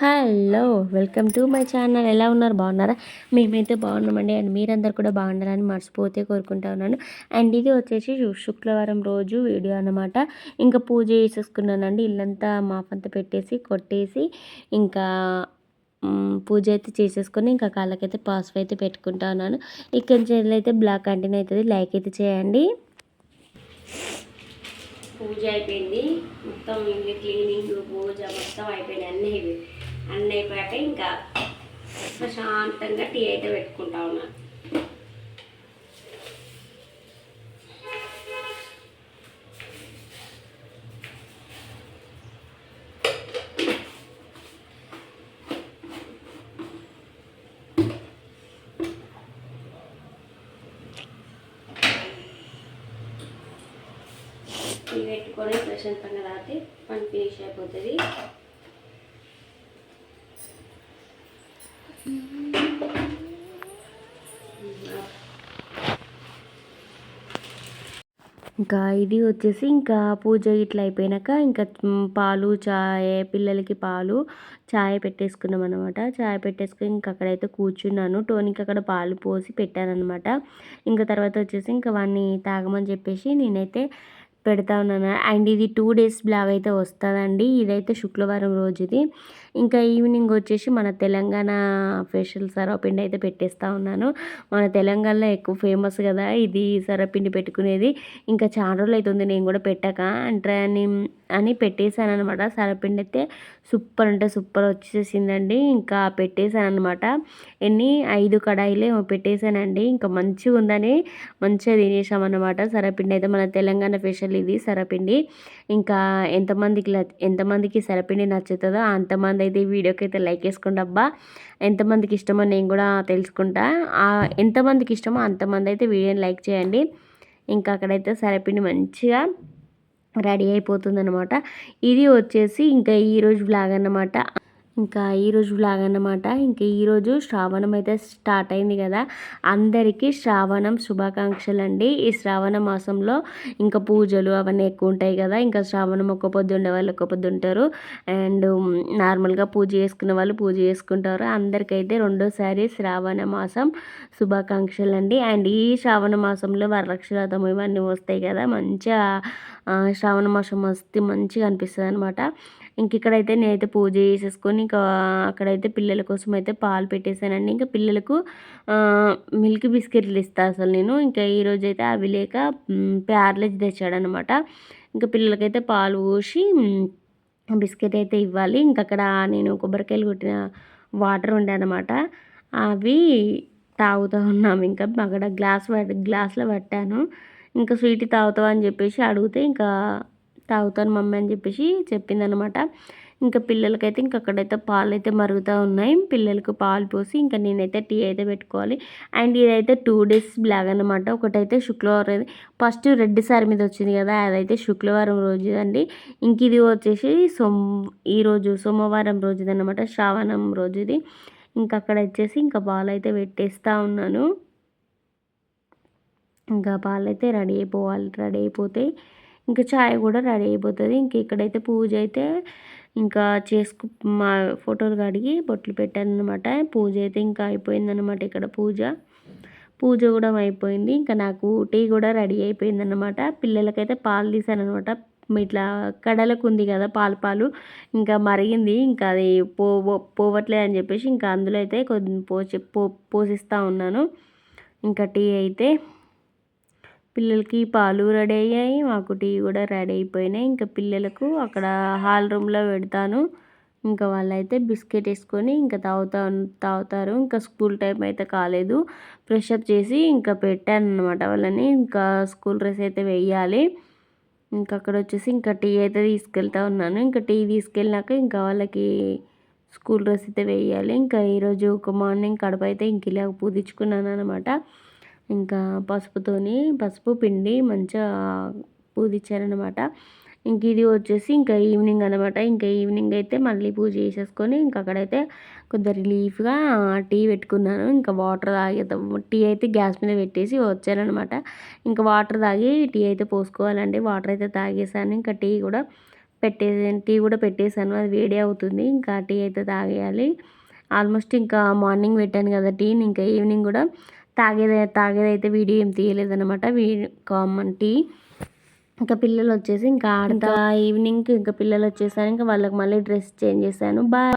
Hello welcome to my channel. ఎలా ఉన్నారు? బాగున్నారా? మేమైతే బాగున్నామండి. అండ్ మీరందరు కూడా బాగుండాలని మర్చిపోతే కోరుకుంటా ఉన్నాను. అండ్ ఇది వచ్చేసి శుక్రవారం రోజు వీడియో అనమాట ఇంకా పూజ చేసేసుకున్నానండి. ఇల్లంతా మాపంతా పెట్టేసి కొట్టేసి ఇంకా పూజ అయితే చేసేసుకొని ఇంకా కాళ్ళకైతే పాసుపు అయితే పెట్టుకుంటా ఉన్నాను. ఇక్కడ అయితే బ్లాక్ కంటిన్యూ అవుతుంది లైక్ అయితే చేయండి. పూజ అయిపోయింది. మొత్తం ఇల్లు క్లీనింగ్ పూజ మొత్తం అయిపోయింది అన్నీ అన్నీ అయిపోయాక ఇంకా ప్రశాంతంగా టీ అయితే పెట్టుకుంటా ఉన్నాను పెట్టుకొని ప్రశాంతంగా రాతే పని ఫినిష్ అయిపోతుంది. ఇంకా ఇది వచ్చేసి ఇంకా పూజ ఇట్లా అయిపోయినాక ఇంకా పాలు చాయ్ పిల్లలకి పాలు చాయ్ పెట్టేసుకున్నాం అనమాట చాయ్ పెట్టేసుకుని ఇంకా అక్కడైతే కూర్చున్నాను. టోనీకి అక్కడ పాలు పోసి పెట్టాను అనమాట ఇంకా తర్వాత వచ్చేసి ఇంకా వాడిని తాగమని చెప్పేసి నేనైతే పెడతా ఉన్నాను. అండ్ ఇది టూ డేస్ బ్లాగ్ అయితే వస్తుందండి. ఇదైతే శుక్రవారం రోజుది. ఇంకా ఈవినింగ్ వచ్చేసి మన తెలంగాణ స్పెషల్ సరపిండి అయితే పెట్టేస్తూ ఉన్నాను. మన తెలంగాణలో ఎక్కువ ఫేమస్ కదా ఇది సరపిండి పెట్టుకునేది. ఇంకా చాలా రోజులు అవుతుంది నేను కూడా పెట్టాక. అంటే అని అని పెట్టేశాను అనమాట సరపిండి అయితే సూపర్ అంటే సూపర్ వచ్చేసిందండి. ఇంకా పెట్టేశాను అనమాట ఎన్ని? ఐదు కడాయిలే పెట్టేశానండి. ఇంకా మంచిగా ఉందని మంచిగా తినేసామన్నమాట. సరపిండి అయితే మన తెలంగాణ స్పెషల్ ఇది సరపిండి. ఇంకా ఎంతమందికి ఎంతమందికి సరపిండి నచ్చుతుందో అంతమంది అయితే ఈ వీడియోకి అయితే లైక్ వేసుకోండి అబ్బా. ఎంతమందికి ఇష్టమో నేను కూడా తెలుసుకుంటా. ఎంతమందికి ఇష్టమో అంతమంది అయితే వీడియోని లైక్ చేయండి. ఇంకా అక్కడైతే సరపిండి మంచిగా రెడీ అయిపోతుంది అనమాట ఇది వచ్చేసి ఇంకా ఈరోజు బ్లాగ్ అన్నమాట. ఇంకా ఈరోజు వ్లాగ్ అన్నమాట. ఇంకా ఈరోజు శ్రావణం అయితే స్టార్ట్ అయింది కదా. అందరికీ శ్రావణం శుభాకాంక్షలు అండి. ఈ శ్రావణ మాసంలో ఇంకా పూజలు అవన్నీ ఎక్కువ ఉంటాయి కదా. ఇంకా శ్రావణం ఒక పొద్దు ఉండే వాళ్ళు ఒక్క పొద్దు ఉంటారు. అండ్ నార్మల్గా పూజ చేసుకునే వాళ్ళు పూజ చేసుకుంటారు. అందరికైతే రెండోసారి శ్రావణ మాసం శుభాకాంక్షలు అండి. అండ్ ఈ శ్రావణ మాసంలో వరలక్ష్మీరథం ఇవన్నీ వస్తాయి కదా. మంచిగా శ్రావణ మాసం వస్తే మంచిగా అనిపిస్తుంది అనమాట ఇంక ఇక్కడైతే నేనైతే పూజ చేసేసుకొని ఇంకా అక్కడైతే పిల్లల కోసం అయితే పాలు పెట్టేశానండి. ఇంకా పిల్లలకు మిల్క్ బిస్కెట్లు ఇస్తాను అసలు నేను. ఇంకా ఈరోజు అయితే అవి లేక ప్యార్లెజ్ తెచ్చాడనమాట. ఇంకా పిల్లలకైతే పాలు పోసి బిస్కెట్ అయితే ఇవ్వాలి. ఇంకా అక్కడ నేను కొబ్బరికాయలు కొట్టిన వాటర్ ఉండే అనమాట. అవి తాగుతూ ఉన్నాము ఇంకా అక్కడ గ్లాస్ గ్లాస్లో పట్టాను. ఇంకా స్వీట్ తాగుతావా అని చెప్పేసి అడిగితే ఇంకా తాగుతాను మమ్మీ అని చెప్పేసి చెప్పిందనమాట ఇంకా పిల్లలకైతే ఇంక అక్కడైతే పాలు అయితే మరుగుతూ ఉన్నాయి. పిల్లలకు పాలు పోసి ఇంకా నేనైతే టీ అయితే పెట్టుకోవాలి. అండ్ ఇదైతే టూ డేస్ బ్లాగ్ అనమాట ఒకటైతే శుక్రవారం ఫస్ట్ రెడ్ సారి మీద వచ్చింది కదా అదైతే శుక్రవారం రోజుదండి. ఇంక ఇది వచ్చేసి సోమ్ ఈరోజు సోమవారం రోజుదనమాట శ్రావణం రోజుది ఇంకా అక్కడ వచ్చేసి ఇంకా పాలు అయితే పెట్టేస్తూ ఉన్నాను. ఇంకా పాలు అయితే రెడీ అయిపోవాలి రెడీ అయిపోతే ఇంకా చాయ్ కూడా రెడీ అయిపోతుంది. ఇంక ఇక్కడైతే పూజ అయితే ఇంకా చేసుకు మా ఫోటోలు కడిగి బొట్లు పెట్టాను అనమాట పూజ అయితే ఇంకా అయిపోయిందనమాట ఇక్కడ పూజ. పూజ కూడా అయిపోయింది. ఇంకా నాకు టీ కూడా రెడీ అయిపోయింది అనమాట పిల్లలకైతే పాలు తీసాను అనమాట ఇట్లా కడలకు ఉంది కదా పాలు పాలు. ఇంకా మరిగింది. ఇంకా అది పో పోవట్లేదు అని చెప్పేసి ఇంకా అందులో అయితే కొద్ది పోసి పో పోసిస్తూ ఉన్నాను. ఇంకా టీ అయితే పిల్లలకి పాలు రెడీ అయ్యాయి. మాకు టీ కూడా రెడీ అయిపోయినాయి. ఇంకా పిల్లలకు అక్కడ హాల్ రూమ్లో పెడతాను. ఇంకా వాళ్ళైతే బిస్కెట్ వేసుకొని ఇంకా తాగుతా తాగుతారు. ఇంకా స్కూల్ టైం అయితే కాలేదు. ఫ్రెష్ అప్ చేసి ఇంకా పెట్టాను అనమాట వాళ్ళని. ఇంకా స్కూల్ డ్రెస్ అయితే వేయాలి. ఇంకా అక్కడ వచ్చేసి ఇంకా టీ అయితే తీసుకెళ్తా ఉన్నాను. ఇంకా టీ తీసుకెళ్ళినాక ఇంకా వాళ్ళకి స్కూల్ డ్రెస్ అయితే వేయాలి. ఇంకా ఈరోజు ఒక మార్నింగ్ కడప అయితే ఇంక ఇలా పూదించుకున్నాను అనమాట ఇంకా పసుపుతోని పసుపు పిండి మంచిగా పూదిచ్చారనమాట ఇంక ఇది వచ్చేసి ఇంకా ఈవినింగ్ అనమాట ఇంకా ఈవినింగ్ అయితే మళ్ళీ పూజ చేసేసుకొని ఇంకా అక్కడైతే కొద్దిగా రిలీఫ్గా టీ పెట్టుకున్నాను. ఇంకా వాటర్ తాగే టీ అయితే గ్యాస్ మీద పెట్టేసి వచ్చానమాట ఇంకా వాటర్ తాగి టీ అయితే పోసుకోవాలండి. వాటర్ అయితే తాగేసాను. ఇంకా టీ కూడా పెట్టే టీ కూడా పెట్టేశాను అది వేడి అవుతుంది. ఇంకా టీ అయితే తాగేయాలి. ఆల్మోస్ట్ ఇంకా మార్నింగ్ పెట్టాను కదా టీని ఇంకా ఈవినింగ్ కూడా తాగేది తాగేదైతే వీడియో ఏం తీయలేదన్నమాట. Video common tea. ఇంకా పిల్లలు వచ్చేసి ఇంకా ఆడతా. ఈవినింగ్ ఇంకా పిల్లలు వచ్చేసారు ఇంకా వాళ్ళకి మళ్ళీ డ్రెస్ చేంజ్ చేశాను. బాయ్